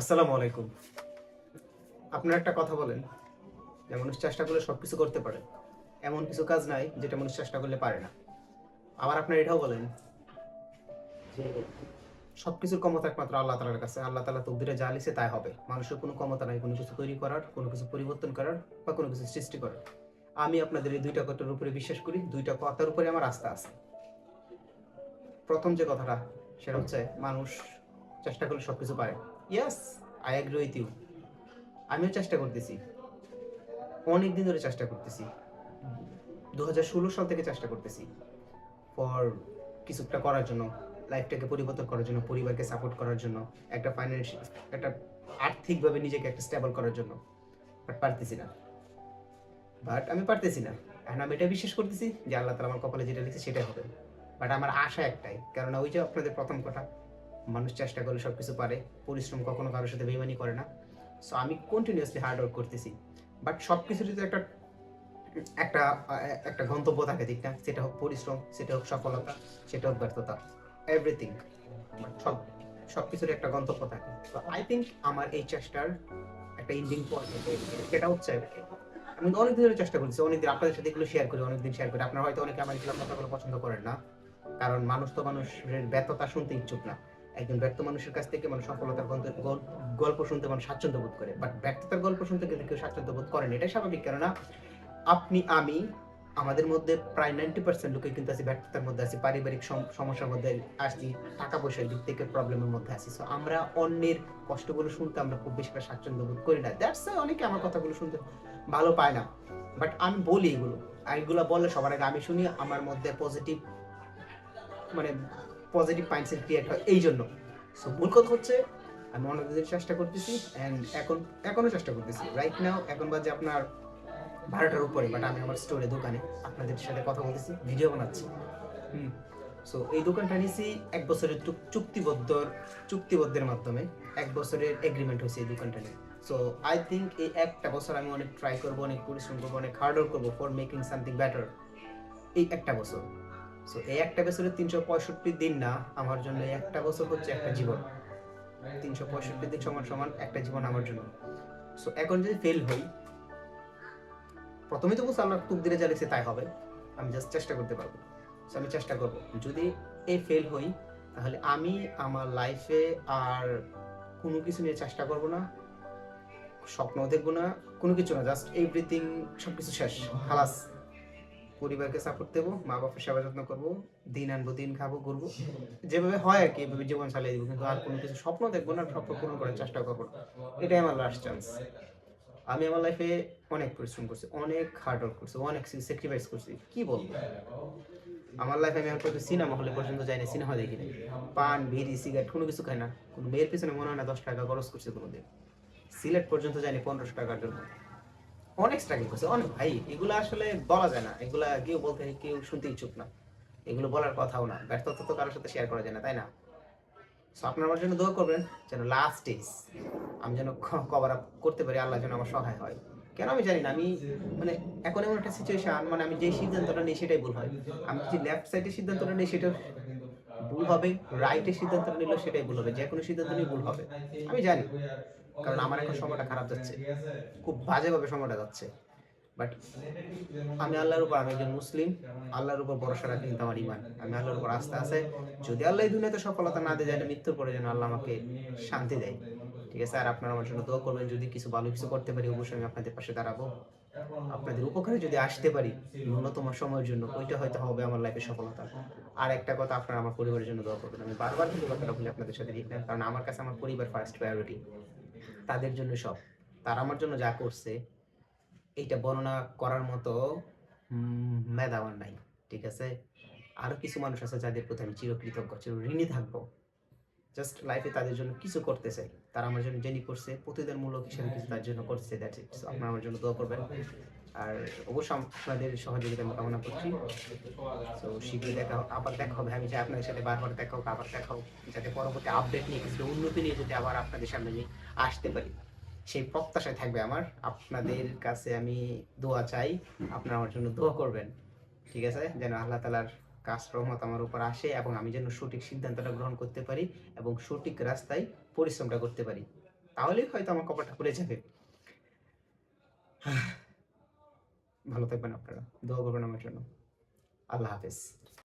আসসালামু আলাইকুম। আপনার একটা কথা বলেন, যে মানুষ চেষ্টা করলে সব কিছু করতে পারে। এমন কিছু কাজ নাই যেটা মানুষ চেষ্টা করলে পারে না। আবার আপনার এটাও বলেন, যে সব কিছুর ক্ষমতা একমাত্র আল্লাহ তালার কাছে। আল্লাহ তালা তকদিরে যা লিখছে তাই হবে। মানুষের কোনো ক্ষমতা নাই, কোনো কিছু তৈরি করার, কোনো কিছু পরিবর্তন করার বা কোনো কিছু সৃষ্টি করার। আমি আপনাদের এই দুইটা কথার উপরে বিশ্বাস করি, দুইটা কথার উপরে আমার আস্থা আছে। প্রথম যে কথাটা, সেটা হচ্ছে মানুষ চেষ্টা করলে সব কিছু পারে। Yes I agree with you আমিও চেষ্টা করতেছি। অনেক দিন ধরে চেষ্টা করতেছি। দু সাল থেকে চেষ্টা করতেছি। ফর কিছুটা করার জন্য লাইফটাকে পরিবর্তন করার জন্য, পরিবারকে সাপোর্ট করার জন্য, একটা ফাইন্যান্সিয়াল একটা আর্থিকভাবে নিজেকে একটা স্টেবল করার জন্য। বাট পারতেছি না। বাট আমি পারতেছি না। এখন আমি এটা বিশ্বাস করতেছি যে আল্লাহ তালা আমার কপালে যেটা লিখছে সেটাই হবে। বাট আমার আশা একটাই। কেননা ওই যে আপনাদের প্রথম কথা মানুষ চেষ্টা করলে সব কিছু পারে, পরিশ্রম কখনো কারোর সাথে বেমানি করে না। সো আমি কন্টিনিউয়াসলি হার্ড ওয়ার্ক করতেছি। বাট সব কিছুর তো একটা একটা একটা গন্তব্য থাকে, ঠিক সেটা হোক পরিশ্রম, সেটা হোক সফলতা, সেটা হোক ব্যর্থতা এভরিথিং সব সব কিছুর একটা গন্তব্য থাকে। তো আই থিঙ্ক আমার এই চেষ্টার একটা ইন্ডিং পয়েন্ট সেটা হচ্ছে, আমি অনেকদিন ধরে চেষ্টা করছি অনেকদিন আপনাদের সাথে এগুলো শেয়ার করি অনেকদিন শেয়ার করি। আপনারা হয়তো অনেকে আমার এগুলো কথাগুলো পছন্দ করেন না। কারণ মানুষ তো মানুষের ব্যর্থতা শুনতে ইচ্ছুক না। একজন ব্যর্থ মানুষের কাছ থেকে মানুষ সফলতার গল্প- শুনতে মানুষ স্বাচ্ছন্দ্য বোধ করে। বাট ব্যর্থতার গল্প শুনতে কিন্তু কেউ স্বাচ্ছন্দ্য বোধ করেন এটাই স্বাভাবিক, কেননা আপনি, আমি, আমাদের মধ্যে প্রায় নাইনটি পার্সেন্ট লোকে কিন্তু আছি, ব্যর্থতার মধ্যে আছি, পারিবারিক সমস্যার মধ্যে আসছি টাকা পয়সার দিক থেকে প্রবলেমের মধ্যে আছি। সো আমরা অন্যের কষ্টগুলো শুনতে আমরা খুব বেশি স্বাচ্ছন্দ্য বোধ করি না। দ্যাটস অনেকে আমার কথাগুলো শুনতে ভালো পায় না। বাট আমি বলি এগুলো। এগুলো বললে সবার আগে আমি শুনি, আমার মধ্যে পজিটিভ মানে পজিটিভ মাইন্ডসেট ক্রিয়েট হয় এই জন্য সো মূল কথা হচ্ছে, আমি অনেক দিন চেষ্টা করতেছি অ্যান্ড এখন এখনও চেষ্টা করতেছি। রাইট নাও এখন বাজে আপনার বারোটার উপরে বাট আমি আমার স্টোরে দোকানে আপনাদের সাথে কথা বলতেছি ভিডিও বানাচ্ছি। হুম। সো এই দোকানটা নিয়েছি, এক বছরের চুক- চুক্তিবদ্ধ চুক্তিবদ্ধের মাধ্যমে, এক বছরের এগ্রিমেন্ট হয়েছে এই দোকানটা নিয়ে। সো আই থিঙ্ক এই একটা বছর আমি অনেক ট্রাই করব, অনেক পরিশ্রম করব, অনেক হার্ড ওয়ার্ক করব ফর মেকিং সামথিং বেটার এই একটা বছর। সো এই একটা বছরের তিনশো পঁয়ষট্টি দিন না, আমার জন্য একটা বছর হচ্ছে একটা জীবন। তিনশো পঁয়ষট্টি দিন সমান সমান একটা জীবন আমার জন্য। সো এখন যদি ফেল হই, প্রথমে তো বুঝতে আল্লাহ তুক দিলে যা তাই হবে। আমি জাস্ট চেষ্টা করতে পারব। সো আমি চেষ্টা করব। যদি এই ফেল হই, তাহলে আমি আমার লাইফে আর কোনো কিছু নিয়ে চেষ্টা করব না স্বপ্ন দেখব না, কোনো কিছু না জাস্ট এভরিথিং সব কিছু শেষ। খালাস। পরিবারকে সাপোর্ট দেবো মা বাবার সেবা যত্ন করব, দিন আনব, দিন খাব, ঘুরবো। যেভাবে হয় আর কি, এভাবে জীবন চালিয়ে দিব, কিন্তু আর কোনো কিছু স্বপ্ন দেখব না, স্বপ্ন পূরণ করার চেষ্টা করব। না। এটাই আমার লাস্ট চান্স আমি আমার লাইফে অনেক পরিশ্রম করছি, অনেক হার্ড ওয়ার্ক করছি, অনেক স্যাক্রিফাইস করছি। কি বলব? আমার লাইফে আমি এখন সিনেমা হলে পর্যন্ত যাই না সিনেমা দেখি নাই। পান, বিড়ি সিগারেট কোনো কিছু খাই না। কোনো মেয়ের পিছনে মনে হয় না দশ টাকা খরচ করছে কোনোদিন। সিলেট পর্যন্ত যাইনি পনেরোশো টাকার জন্য। অনেক স্ট্রাগল করছে, অনেক। ভাই, এগুলো আসলে বলা যায় না। এগুলা কেউ বলতে কেউ শুনতে ইচ্ছুক না। এগুলো বলার কথাও না। ব্যর্থতা তো কারোর সাথে শেয়ার করা যায় না, তাই না? আপনার আমার জন্য দোয়া করবেন যেন লাস্ট ডেজ আমি যেন কভার আপ করতে পারি, আল্লাহ যেন আমার সহায় হয়। কেন আমি জানি না, আমি মানে এখন এমন একটা সিচুয়েশন মানে আমি যে সিদ্ধান্তটা নিই সেটাই ভুল হয়। আমি যদি লেফট সাইডের সিদ্ধান্তটা নিই সেটা ভুল হবে রাইটের সিদ্ধান্তটা নিলেও সেটাই ভুল হবে। যে কোনো সিদ্ধান্ত নিয়ে ভুল হবে। আমি জানি। কারণ আমার এখন সময়টা খারাপ যাচ্ছে। খুব বাজেভাবে সময়টা যাচ্ছে। বাট আমি আল্লাহর উপর আমি একজন মুসলিম, আল্লাহর উপর ভরসা রাখি কিন্তু আমার ইমান আমি আল্লাহর উপর আস্থা আছে। যদি আল্লাহ দুনিয়াতে সফলতা না দেয় যেন মৃত্যুর পরে যেন আল্লাহ আমাকে শান্তি দেয়। ঠিক আছে? আর আপনারা আমার জন্য দোয়া করবেন, যদি কিছু ভালো কিছু করতে পারি, অবশ্যই আমি আপনাদের পাশে দাঁড়াবো। আপনাদের উপকারে যদি আসতে পারি, ন্যূনতম সময়ের জন্য, ওইটা হয়তো হবে আমার লাইফে সফলতা। আর একটা কথা, আপনারা আমার পরিবারের জন্য দোয়া করবেন। আমি বারবার কিন্তু কথাটা বলি আপনাদের সাথে ঠিক কারণ আমার কাছে আমার পরিবার ফার্স্ট প্রায়োরিটি তাদের জন্য সব। তারা আমার জন্য যা করছে, এইটা বর্ণনা করার মতো মেধা নাই, ঠিক আছে? আরও কিছু মানুষ আছে যাদের প্রতি আমি চিরকৃতজ্ঞ চির ঋণী থাকব। জাস্ট লাইফে তাদের জন্য কিছু করতে চাই তারা আমার জন্য জেনি করছে প্রতিদানমূলক হিসেবে কিছু তার জন্য করছে দ্যাটস ইট আপনারা আমার জন্য দোয়া করবেন। আর অবশ্যই আপনাদের সহযোগিতা আমি কামনা করছি। তো শীঘ্রই দেখা হ- আবার দেখা হবে। আমি চাই আপনাদের সাথে বারবার দেখা হোক আবার দেখা হোক যাতে পরবর্তী আপডেট নিয়ে কিছু উন্নতি নিয়ে যদি আবার আপনাদের সামনে নিয়ে আসতে পারি। সেই প্রত্যাশায় থাকবে আমার। আপনাদের কাছে আমি দোয়া চাই। আপনারা আমার জন্য দোয়া করবেন। ঠিক আছে? যেন আল্লাহ তালার কাজ রহমত আমার উপর আসে এবং আমি যেন সঠিক সিদ্ধান্তটা গ্রহণ করতে পারি এবং সঠিক রাস্তায় পরিশ্রমটা করতে পারি। তাহলেই হয়তো আমার কপালটা খুলে যাবে। ভালো থাকবেন আপনারা। দোয়া করবেন আমার জন্য। আল্লাহ হাফেজ।